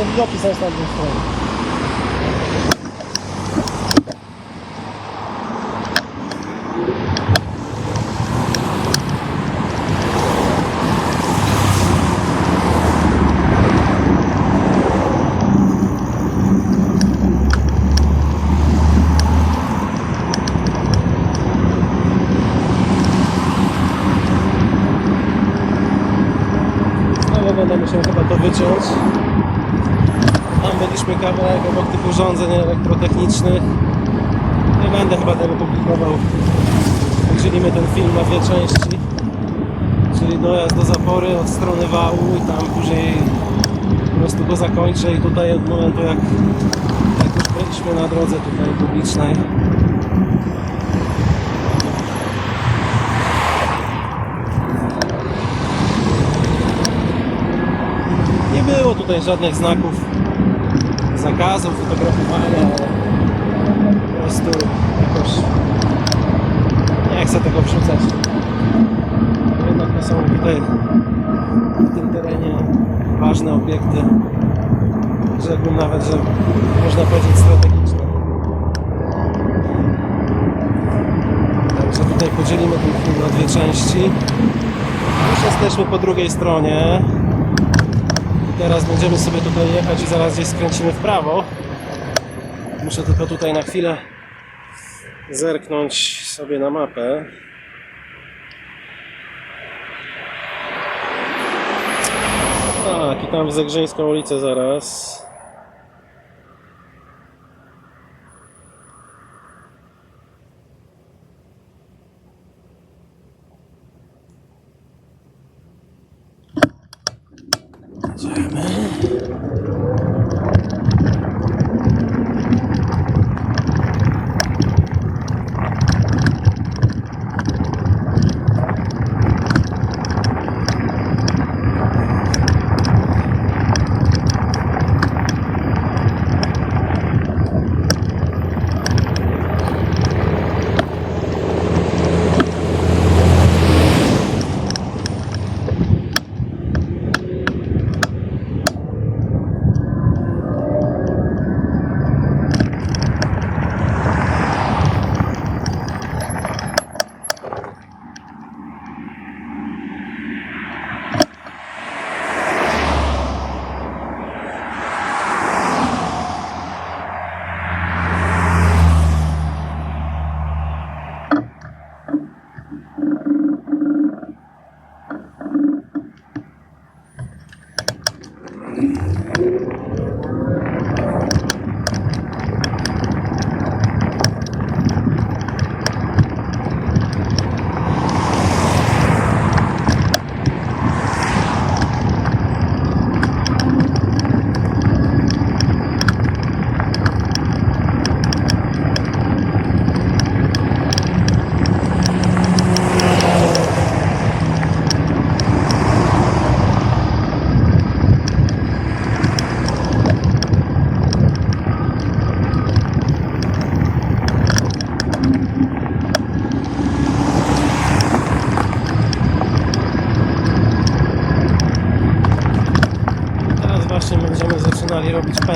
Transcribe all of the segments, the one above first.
bo tam lepsze widoki są z tamtej strony. Ale będę musiał chyba to wyciąć. Tam byliśmy kawałek obok tych urządzeń elektrotechnicznych. Nie będę chyba tego publikował. Dzielimy ten film na dwie części. Czyli dojazd do zapory od strony wału i tam później po prostu go zakończę i tutaj od momentu jak, jak już byliśmy na drodze tutaj publicznej. Nie było tutaj żadnych znaków zakazu fotografowania, po prostu jakoś nie chcę tego wrzucać. Jednak są tutaj w tym terenie ważne obiekty, rzekłbym nawet, że można powiedzieć strategiczne. Także tutaj podzielimy ten film na dwie części. Już jesteśmy po drugiej stronie. Teraz będziemy sobie tutaj jechać i zaraz gdzieś skręcimy w prawo. Muszę tylko tutaj na chwilę zerknąć sobie na mapę. Tak, i tam w Zegrzyńską ulicę zaraz.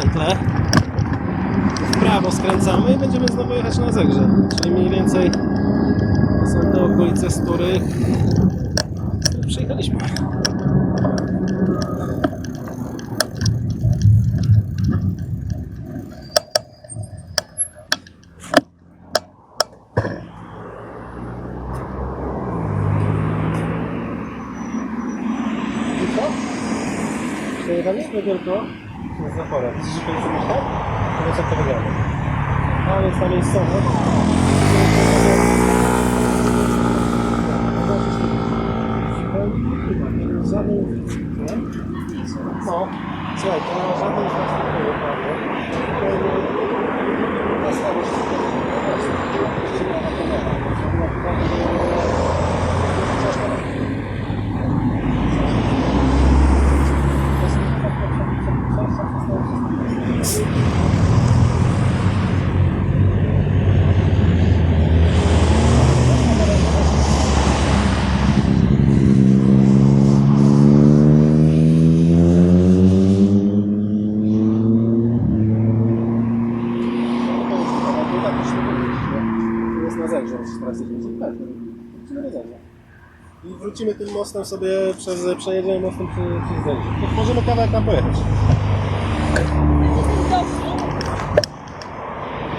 Pętlę. W prawo skręcamy i będziemy znowu jechać na zegrze. Czyli mniej więcej to są te okolice, z których przyjechaliśmy. Przejechaliśmy tylko z to jest tak? Powiedz jak to wygląda. A więc ta miejscowość. No, słuchaj, to nie ma żadnej infrastruktury, prawda? To nie- ta słabość jest tego, że nie ma kamera. jest na zegrze, teraz jedziemy. Tak, wrócimy na zegrze. I wrócimy tym mostem sobie, przez, przejedziemy mostem przez. To możemy kawałek tam pojechać.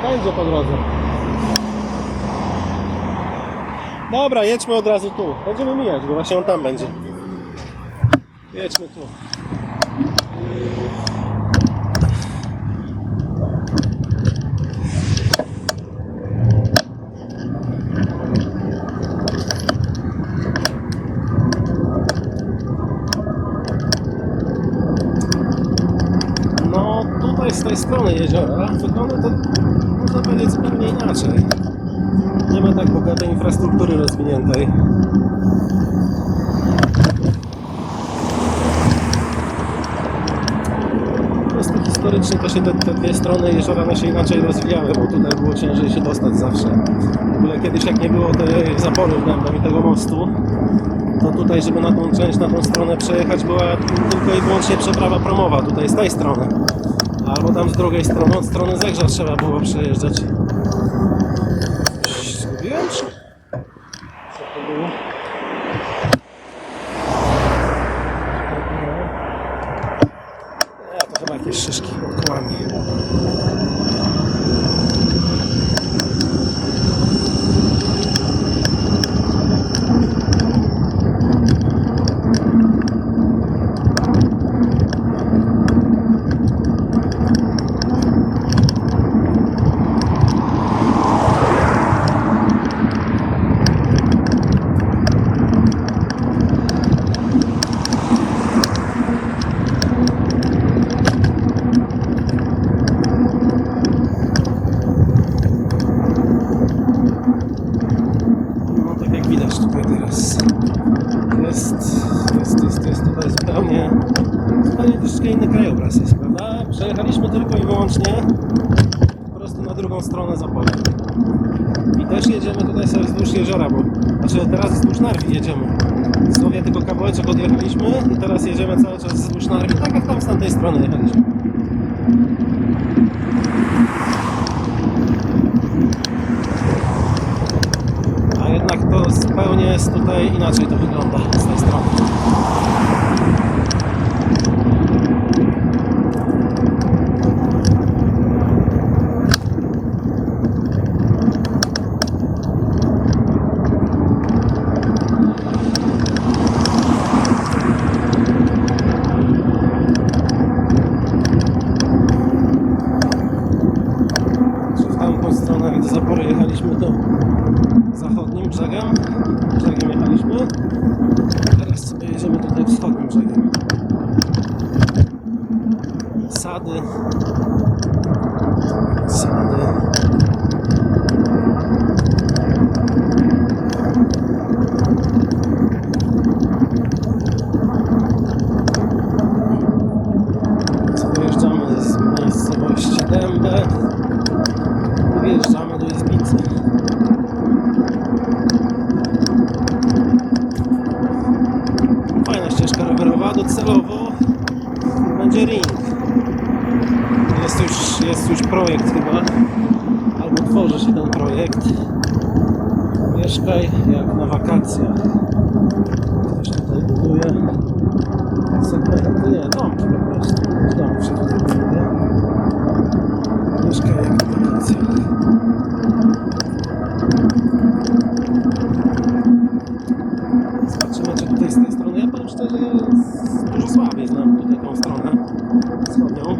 Będzie po drodze. Dobra, jedźmy od razu tu. Będziemy mijać go, właśnie on tam będzie. Jedźmy tu. No tutaj z tej strony jeziora wygląda to można powiedzieć zupełnie inaczej. Nie ma tak bogatej infrastruktury rozwiniętej. Po prostu historycznie to się te, te dwie strony jeziora one się inaczej rozwijały, bo tutaj było ciężej się dostać zawsze. W ogóle kiedyś jak nie było tej zapory względem i tego mostu, to tutaj, żeby na tą część, na tą stronę przejechać, była tylko i wyłącznie przeprawa promowa, tutaj z tej strony. Albo tam z drugiej strony, od strony Zegrza trzeba było przejeżdżać. Zgubiłem się? Co to było? Nie, to chyba jakieś szyszki pod kołami. No tak jak widać tutaj teraz jest, jest, jest, jest tutaj zupełnie, zupełnie troszeczkę inny krajobraz jest, prawda? Przejechaliśmy tylko i wyłącznie po prostu na drugą stronę zapory. I też jedziemy tutaj sobie wzdłuż jeziora, bo znaczy teraz wzdłuż Narwi jedziemy. Dosłownie tylko kawałeczek odjechaliśmy i teraz jedziemy cały czas wzdłuż Narwi, tak jak tam z tamtej strony jechaliśmy. A jednak to zupełnie jest tutaj inaczej to wygląda z tej strony. Czy w tamtą stronę, gdy zapory jechaliśmy, to zachodnim brzegiem. Brzegiem jechaliśmy. Teraz sobie jedziemy tutaj wschodnim brzegiem. Sady. Sady. Co Wyjeżdżamy z miejscowości Dębę. Wjeżdżamy do Izbicy. Fajna ścieżka docelowo będzie ring. Jest już, jest już projekt chyba, albo tworzy się ten projekt. Mieszkaj jak na wakacjach. Ktoś tutaj buduje segmenty, nie, domki po prostu. Domów się tutaj buduje. Mieszkaj jak na wakacjach. Zobaczymy, czy tutaj z tej strony. Ja powiem szczerze, z- dużo słabiej znam tutaj tą stronę wschodnią.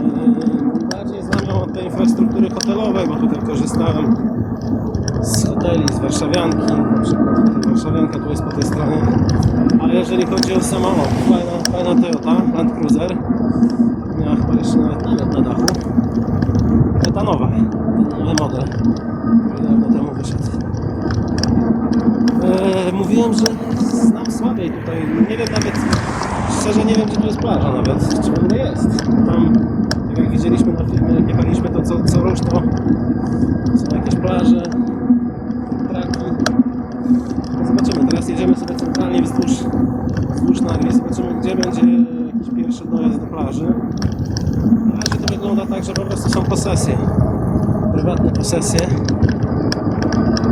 Yy, Bardziej znam ją od tej infrastruktury hotelowej, bo tutaj korzystałem z hoteli, z Warszawianki, Warszawianka tu jest po tej stronie. Ale jeżeli chodzi o samochód, fajna, fajna Toyota Land Cruiser, miała chyba jeszcze nawet nawet na dachu. Ta nowa, ten nowy model, który dawno temu wyszedł. Eee, mówiłem, że znam słabiej tutaj. Nie wiem nawet, szczerze nie wiem, gdzie tu jest plaża nawet, czy w jest. Tam, tak jak widzieliśmy na filmie, jak jechaliśmy, to co, co rusz to są jakieś plaże, traki. No zobaczymy, teraz jedziemy sobie centralnie wzdłuż, wzdłuż Nagry, zobaczymy, gdzie będzie jakiś pierwszy dojazd do plaży. Na razie to wygląda tak, że po prostu są posesje, prywatne posesje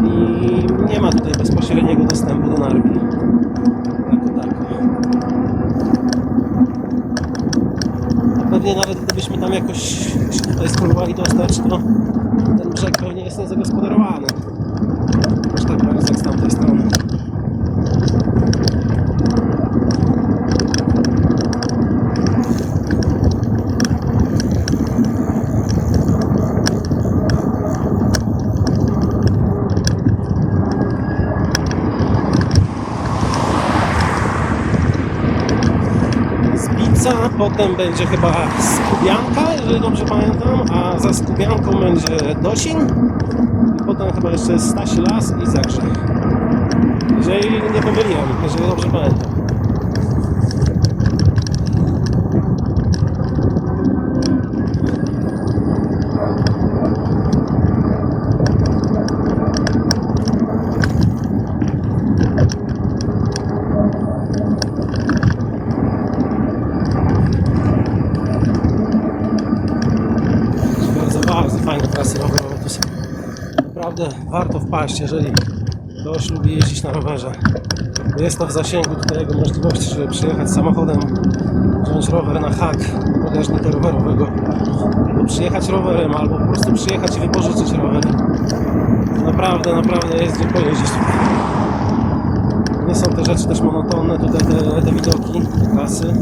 i nie ma tutaj bezpośredniego dostępu do Narwi. Jako tako. Pewnie nawet gdybyśmy tam jakoś się tutaj spróbowali dostać, to ten brzeg pewnie jest niezagospodarowany. Aż tak bardzo jak z tamtej strony. Zbica, potem będzie chyba Skubianka, jeżeli dobrze pamiętam, a za Skubianką będzie Dosin potem chyba jeszcze Stasi Las i Zakrzep. Jeżeli nie pomyliłem, jeżeli dobrze pamiętam. Bardzo, bardzo fajne trasy rowerowe tu są. Naprawdę warto wpaść, jeżeli ktoś lubi jeździć na rowerze. Jest to w zasięgu tutaj jego możliwości, żeby przyjechać samochodem, wziąć rower na hak bagażnika rowerowego, albo przyjechać rowerem, albo po prostu przyjechać i wypożyczyć rower. Naprawdę, naprawdę jest gdzie pojeździć. Nie są te rzeczy też monotonne, tutaj te, te widoki, te trasy.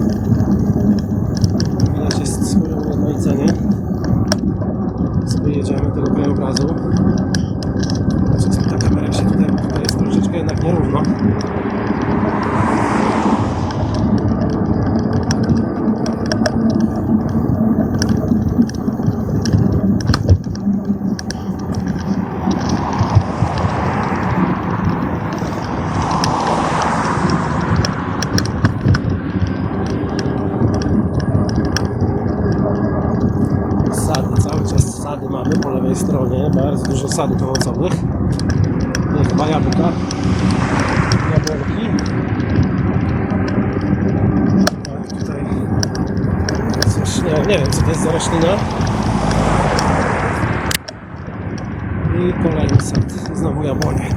Widać jest swoje ujednolicenie sobie jedziemy tego krajobrazu. Czasem ta kamera się tutaj, tutaj jest troszeczkę jednak nierówno. Sady, cały czas sady mamy po lewej stronie, bardzo dużo sadów owocowych. Chyba jabłka. Jabłki. Tak, tutaj coś, nie, nie wiem co to jest za roślina. I kolejny sad, znowu jabłonie.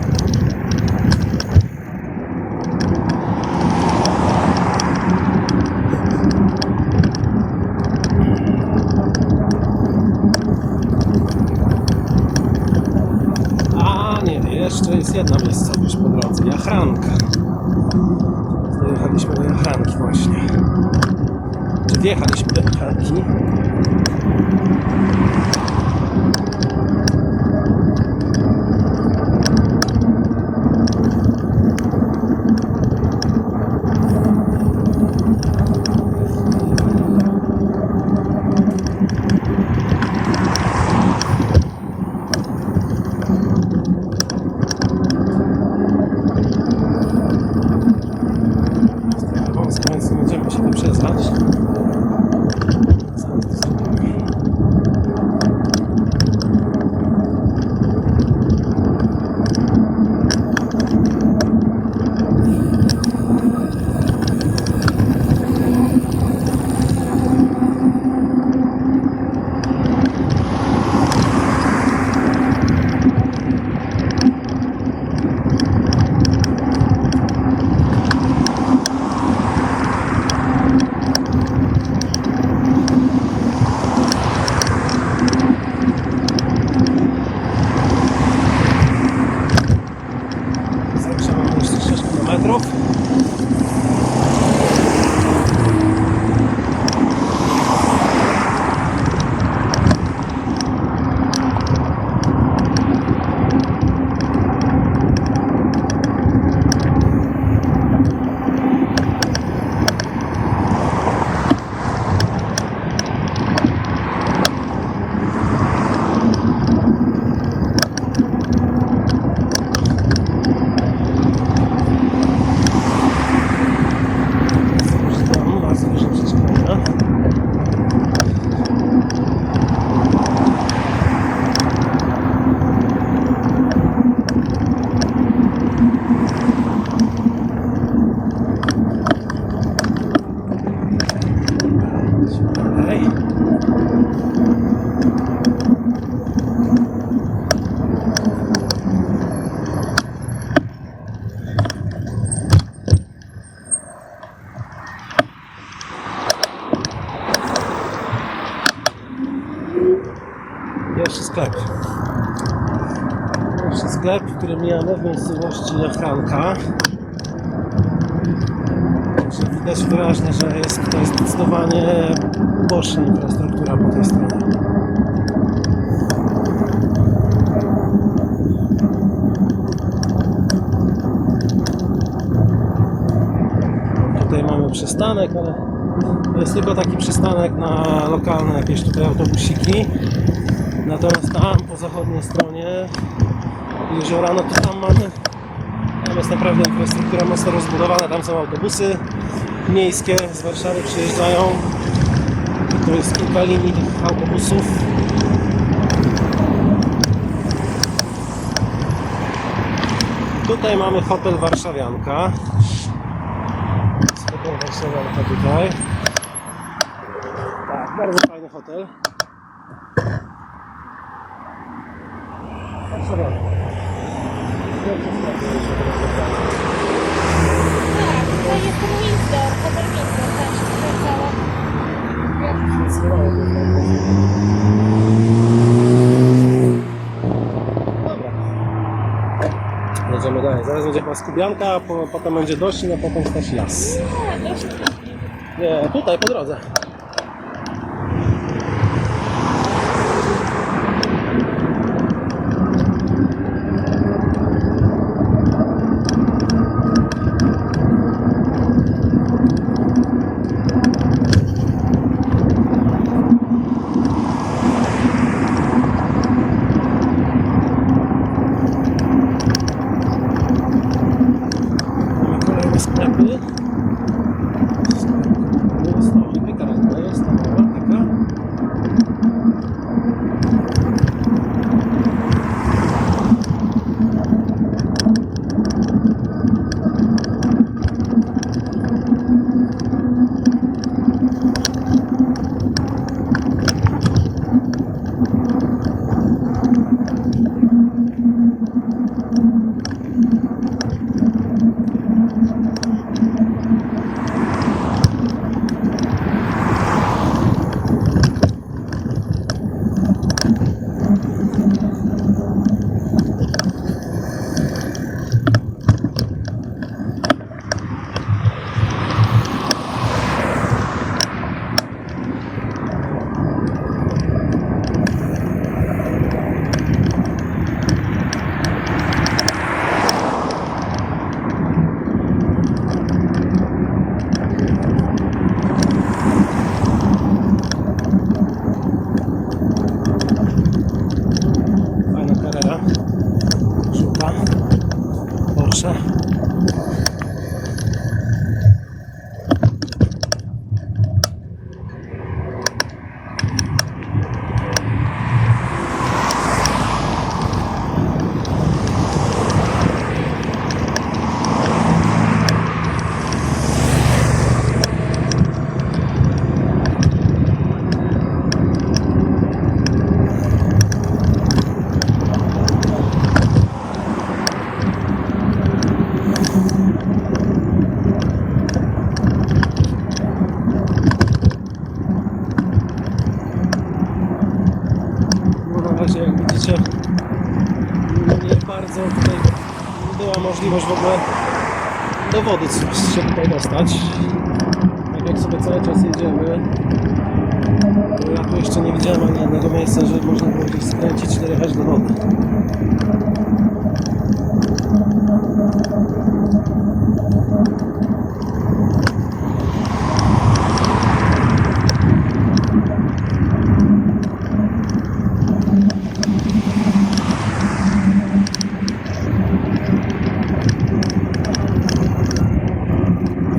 Pierwszy sklep. Pierwszy sklep, który mijamy w miejscowości Jachranka. Także widać wyraźnie, że jest tutaj zdecydowanie uboższa infrastruktura po tej stronie. Tutaj mamy przystanek, ale jest tylko taki przystanek na lokalne jakieś tutaj autobusiki. Natomiast tam po zachodniej stronie jeziora, no to tam mamy tam jest naprawdę infrastruktura mocno rozbudowana, tam są autobusy miejskie z Warszawy przyjeżdżają. To jest kilka linii autobusów. Tutaj mamy hotel Warszawianka. Hotel Warszawianka tutaj. Tak, bardzo fajny hotel. Warszawianka. Tak, tutaj jest ten Windsor, hotel Windsor, tam się sprawdzała. Jedziemy dalej. Zaraz będzie chyba skubianka, po, potem będzie Dosin, a potem Staś Las. Nie, dość Nie, tutaj po drodze. Możliwość w ogóle do wody się tutaj dostać. Tak jak sobie cały czas jedziemy, ja tu jeszcze nie widziałem ani jednego miejsca, że można było gdzieś skręcić czy dojechać do wody.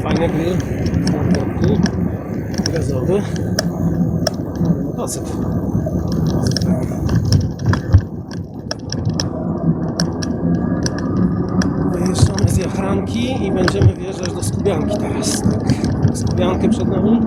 Fajny grill, smartwatki, gazowy, motocykl. Wyjeżdżamy z Jachranki i będziemy wjeżdżać do Skubianki teraz. Tak. Skubiankę przed nami.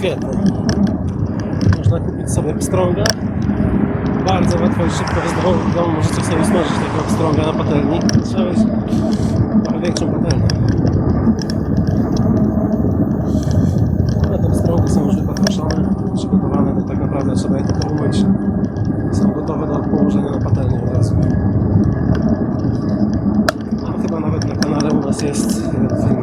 Świetny. Można kupić sobie pstrąga. Bardzo łatwo i szybko w domu możecie sobie smażyć takiego pstrąga na patelni. Trzeba mieć trochę większą patelnię. Ale te pstrągi są już wypatroszone, przygotowane, to tak naprawdę trzeba je tylko umyć. Są gotowe do położenia na patelnię od razu. A chyba nawet na kanale u nas jest film,